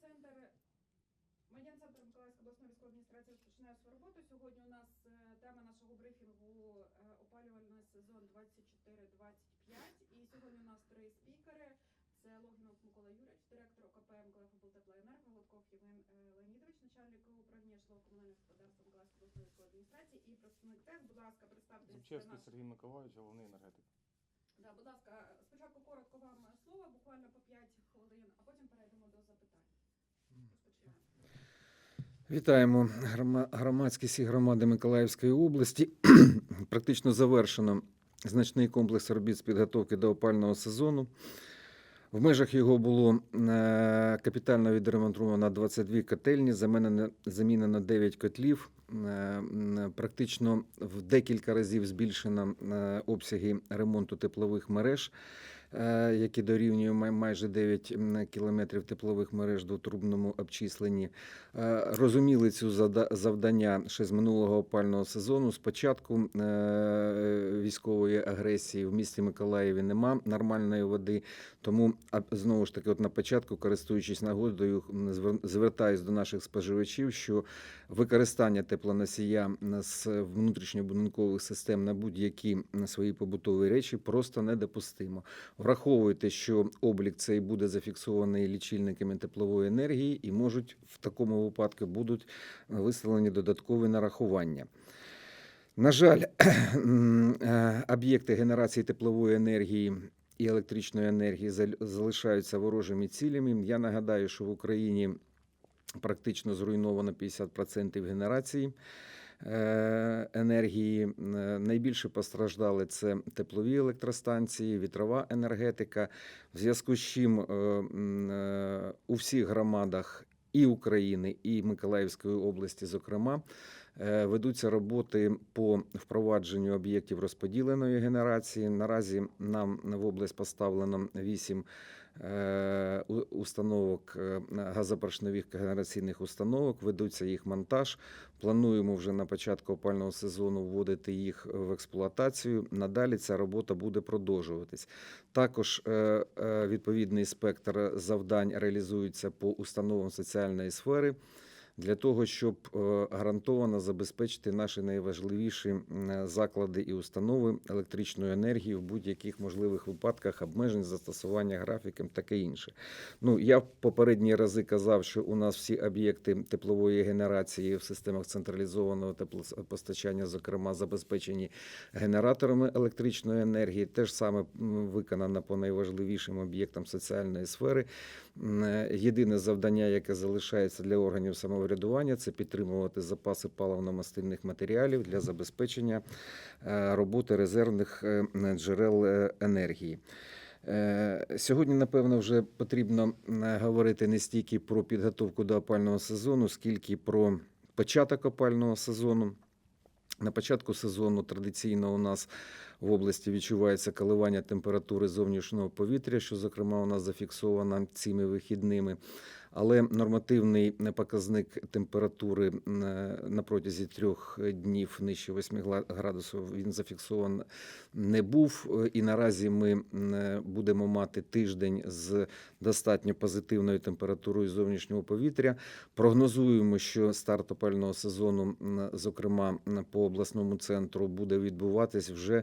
центр. Медіа-центр Миколаївської обласної військової адміністрації розпочинає свою роботу. Сьогодні у нас е, тема нашого брифінгу е, опалювальний сезон 24-25. І сьогодні у нас три спікери. Це Логінов Микола Юрійович, директор ОКП МКФ «Облтеплоенерго», Голубков Євген е, Леонідович, начальник управління житлово-комунального господарства Миколаївської обласної військової адміністрації і представник ТЕС. Будь ласка, представте Зубчевський наш- Сергій Миколаївич, головний енергетик. Да, будь ласка, спочатку коротко вам слово, буквально по 5 хвилин, а потім перейдемо до запитань. Вітаємо Грома- громадськість і громади Миколаївської області. Практично завершено значний комплекс робіт з підготовки до опального сезону. В межах його було е, капітально відремонтовано 22 котельні, замінено, замінено 9 котлів. Е, Практично в декілька разів збільшено е, обсяги ремонту теплових мереж, які дорівнює майже 9 кілометрів теплових мереж до трубному обчисленні. Е, Розуміли цю завдання ще з минулого опального сезону. Спочатку е, військової агресії в місті Миколаєві нема нормальної води. Тому знову ж таки, от на початку, користуючись нагодою, звертаюсь до наших споживачів, що використання теплоносія з внутрішньобудинкових систем на будь-які свої побутові речі просто недопустимо. Враховуйте, що облік цей буде зафіксований лічильниками теплової енергії, і можуть в такому випадку будуть виставлені додаткові нарахування. На жаль, е, об'єкти генерації теплової енергії і електричної енергії зал- залишаються ворожими цілями. Я нагадаю, що в Україні практично зруйновано 50% генерації е, енергії. Е, Найбільше постраждали це теплові електростанції, вітрова енергетика. В зв'язку з чим е, у всіх громадах і України, і Миколаївської області, зокрема, ведуться роботи по впровадженню об'єктів розподіленої генерації. Наразі нам в область поставлено 8 е, установок е, газопоршневих генераційних установок. Ведуться їх монтаж. Плануємо вже на початку опального сезону вводити їх в експлуатацію. Надалі ця робота буде продовжуватись. Також е, е, відповідний спектр завдань реалізується по установам соціальної сфери для того, щоб е, гарантовано забезпечити наші найважливіші заклади і установи електричною енергією в будь-яких можливих випадках обмежень, застосування графіком, таке інше. Ну я в попередні рази казав, що у нас всі об'єкти теплової генерації в системах централізованого теплопостачання, зокрема, забезпечені генераторами електричної енергії. Те ж саме виконано по найважливішим об'єктам соціальної сфери. Е, Єдине завдання, яке залишається для органів самоврядування, це підтримувати запаси паливно-мастильних матеріалів для забезпечення е, роботи резервних е, джерел е, енергії. Сьогодні, напевно, вже потрібно говорити не стільки про підготовку до опального сезону, скільки про початок опального сезону. На початку сезону традиційно у нас в області відчувається коливання температури зовнішнього повітря, що, зокрема, у нас зафіксовано цими вихідними. Але нормативний показник температури е, на протязі трьох днів нижче 8 гла- градусів він зафіксований не був. І наразі ми будемо мати тиждень з достатньо позитивною температурою зовнішнього повітря. Прогнозуємо, що старт опального сезону, зокрема по обласному центру, буде відбуватись вже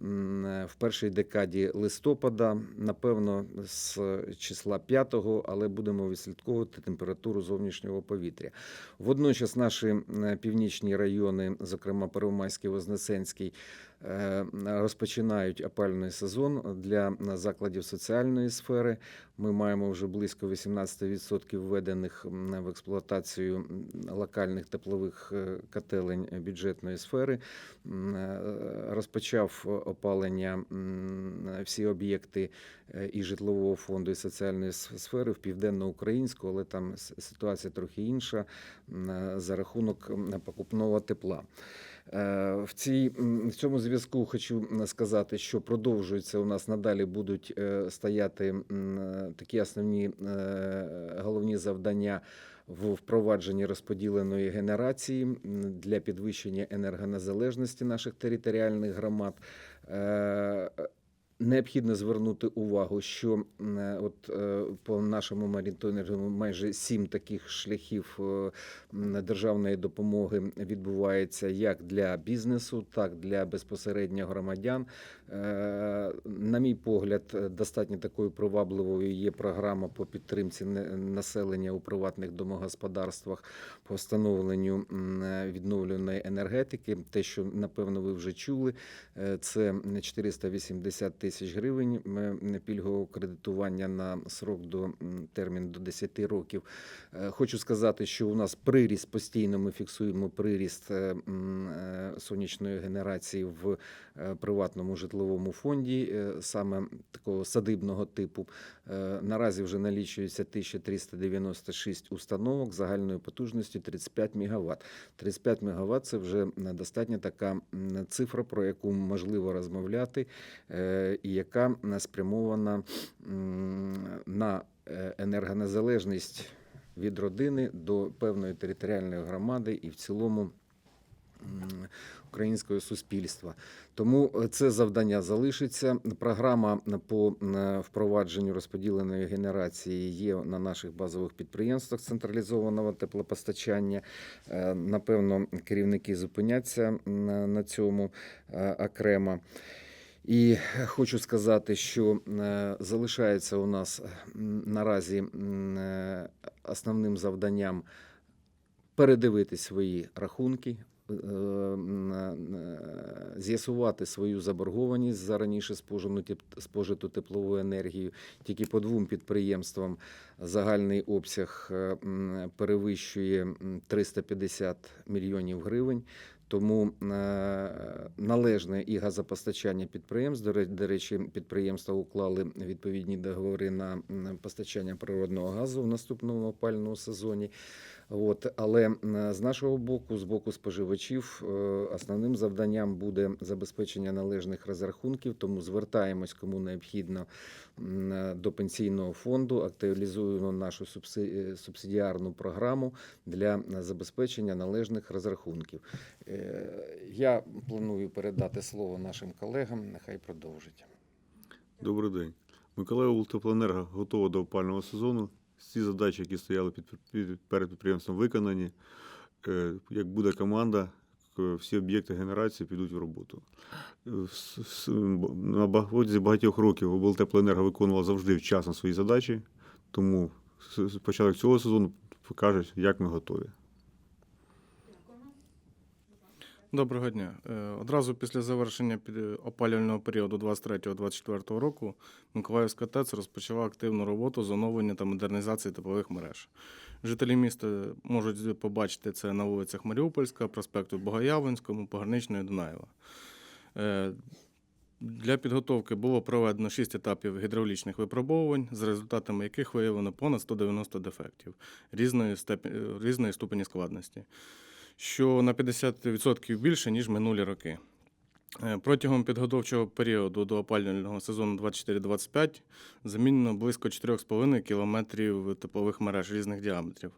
в першій декаді листопада, напевно, з числа 5, але будемо відслідковувати температуру зовнішнього повітря. Водночас наші північні райони, зокрема Первомайський, Вознесенський, е, розпочинають опальний сезон для закладів соціальної сфери. Ми маємо вже близько 18% введених в експлуатацію локальних теплових е, котелень бюджетної сфери. Е, Розпочав опалення всі об'єкти е, і житлового фонду, і соціальної сфери в південноукраїнську, але там ситуація трохи інша е, за рахунок покупного тепла. Е, В, цій, в цьому зв'язку хочу сказати, що продовжується у нас надалі будуть стояти такі основні головні завдання в впровадженні розподіленої генерації для підвищення енергонезалежності наших територіальних громад. Необхідно звернути увагу, що е, от е, по нашому моніторингу майже сім таких шляхів е, державної допомоги відбувається як для бізнесу, так для безпосередньо громадян. На мій погляд, достатньо такою привабливою є програма по підтримці населення у приватних домогосподарствах по встановленню м, відновлюваної енергетики. Те, що напевно ви вже чули, це 480 тисяч гривень пільгового кредитування на срок до термін до 10 років. Е, Хочу сказати, що у нас приріст постійно ми фіксуємо приріст е, е, сонячної генерації в е, приватному житловому фонді, е, саме такого садибного типу. Е, Наразі вже налічується 1396 установок загальною потужністю 35 МВт. 35 МВт – це вже е, достатньо така цифра, про яку можливо розмовляти, е, і яка е, спрямована на е, енергонезалежність від родини до певної територіальної громади і в цілому українського суспільства. Тому е, це завдання залишиться. Програма по впровадженню розподіленої генерації є на наших базових підприємствах централізованого теплопостачання. Напевно, керівники зупиняться на цьому окремо. І хочу сказати, що е, залишається у нас наразі е, основним завданням передивити свої рахунки, е, е, з'ясувати свою заборгованість за раніше спожиту теплову енергію. Тільки по двом підприємствам загальний обсяг е, перевищує м, 350 мільйонів гривень. Тому е, належне і газопостачання підприємств. До речі, підприємства уклали відповідні договори на постачання природного газу в наступному опальному сезоні. От, але з нашого боку, з боку споживачів, е, основним завданням буде забезпечення належних розрахунків. Тому звертаємось, кому необхідно до пенсійного фонду, актуалізуємо нашу е, субсидіарну програму для забезпечення належних розрахунків. Е, Я планую передати слово нашим колегам. Нехай продовжить. Добрий день. Миколаїв Теплоенерго готова до опального сезону. Всі задачі, які стояли під, під, перед підприємством, виконані. Е, Як буде команда, всі об'єкти генерації підуть в роботу. Е, На протязі багатьох років облтеплоенерго виконувала завжди вчасно свої задачі, тому початок цього сезону покаже, як ми готові. Дякуємо. Доброго дня. Е, Одразу після завершення опалювального періоду 23-24 року Миколаївська ТЕЦ розпочала активну роботу з оновлення та модернізації теплових мереж. Жителі міста можуть побачити це на вулицях Маріупольська, проспекту Богоявленському, Пограничної Дунаєва. Е, Для підготовки було проведено 6 етапів гідравлічних випробовувань, з результатами яких виявлено понад 190 дефектів різної, степені, різної ступені складності що на 50% більше, ніж минулі роки. Е, Протягом підготовчого періоду до опалювального сезону 24-25 замінено близько 4,5 кілометрів теплових мереж різних діаметрів.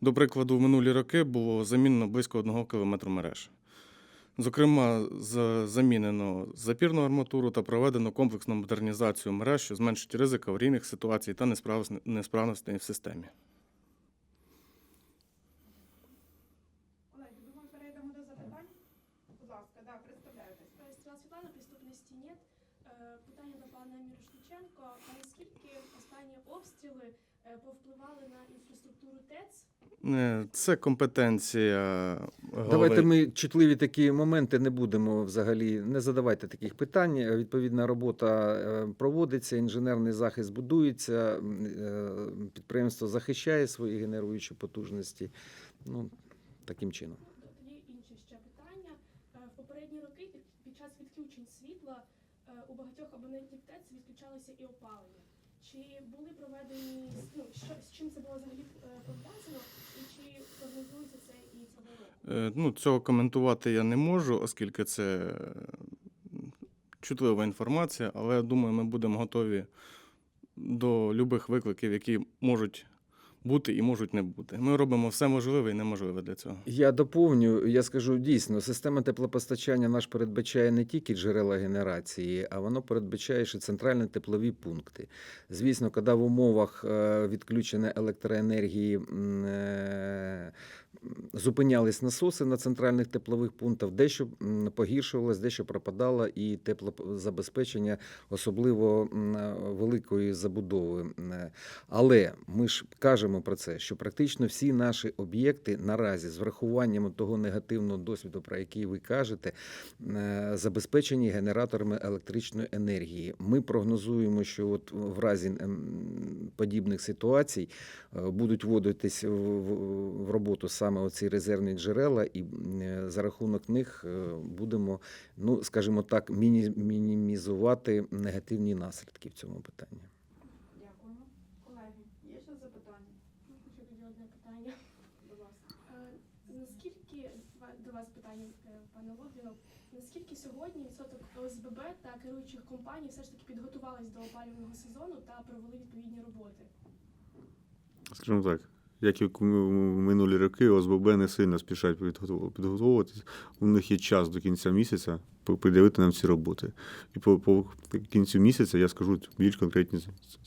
До прикладу, в минулі роки було замінено близько 1 кілометру мереж. Зокрема, замінено запірну арматуру та проведено комплексну модернізацію мереж, що зменшить ризик аварійних ситуацій та несправ- несправностей в системі. Колеги, думаю, перейдемо до запитань. Будь ласка, да, представляйтесь. Стріла Світлана, преступності нет. Е, Питання до пана Мірошниченко. А наскільки останні обстріли е, повпливали на інфраструктуру ТЕЦ? Е, Це компетенція. голови- Давайте ми чутливі такі моменти не будемо взагалі. Не задавайте таких питань. Е, Відповідна робота е, проводиться, інженерний захист будується, е, підприємство захищає свої генеруючі потужності. Ну, таким чином. Тоді інше ще питання. Е, В попередні роки під, час відключень світла е, у багатьох абонентів ТЕЦ відключалося і опалення. Чи були проведені ну, що з чим це було взагалі е, пов'язано, і чи прогнозується це і цього року? Е, Ну, цього коментувати я не можу, оскільки це чутлива інформація, але я думаю, ми будемо готові до любих викликів, які можуть бути і можуть не бути. Ми робимо все можливе і неможливе для цього. Я доповню, я скажу дійсно, система теплопостачання наш передбачає не тільки джерела генерації, а воно передбачає ще центральні теплові пункти. Звісно, коли в умовах е, відключення електроенергії е, зупинялись насоси на центральних теплових пунктах, дещо погіршувалось, дещо пропадало і теплозабезпечення, особливо великої забудови. Але ми ж кажемо про це, що практично всі наші об'єкти наразі з врахуванням того негативного досвіду, про який ви кажете, забезпечені генераторами електричної енергії. Ми прогнозуємо, що от в разі подібних ситуацій е, будуть вводитись в роботу саме оці резервні джерела, і е, за рахунок них е, будемо, ну скажімо так, мінімізувати негативні наслідки в цьому питанні. Дякуємо. Колеги, є ще запитання? Ще тоді одне питання. Будь ласка. Е, Наскільки до вас питання, пане Логвінов, наскільки сьогодні відсоток ОСББ та керуючих компаній все ж таки підготувались до опалювального сезону та провели відповідні роботи? Скажімо так, як і в минулі роки, ОСББ не сильно спішать підготов- підготовуватись. У них є час до кінця місяця по- придивити нам ці роботи. І по, по кінцю місяця я скажу більш конкретні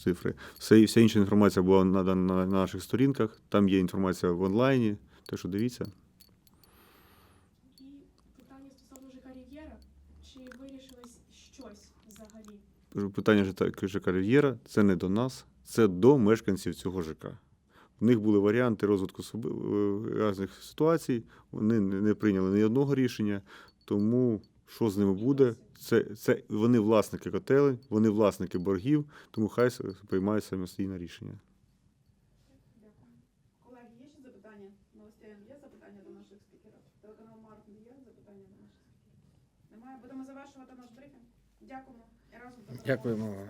цифри. Все, вся інша інформація була надана на наших сторінках. Там є інформація в онлайні. Так що дивіться. Питання ЖК Рів'єра це не до нас, це до мешканців цього ЖК. У них були варіанти розвитку е, різних ситуацій. Вони не прийняли ні одного рішення. Тому що з ними буде? Це, це вони власники котелень, вони власники боргів, тому хай приймають самостійне рішення. Колеги, є ще запитання? Новостян, є запитання до наших спікерів? Телеканал Марк є запитання до наших спікерів? Немає. Будемо завершувати наш брифінг. Дякуємо. І разом. Дякуємо.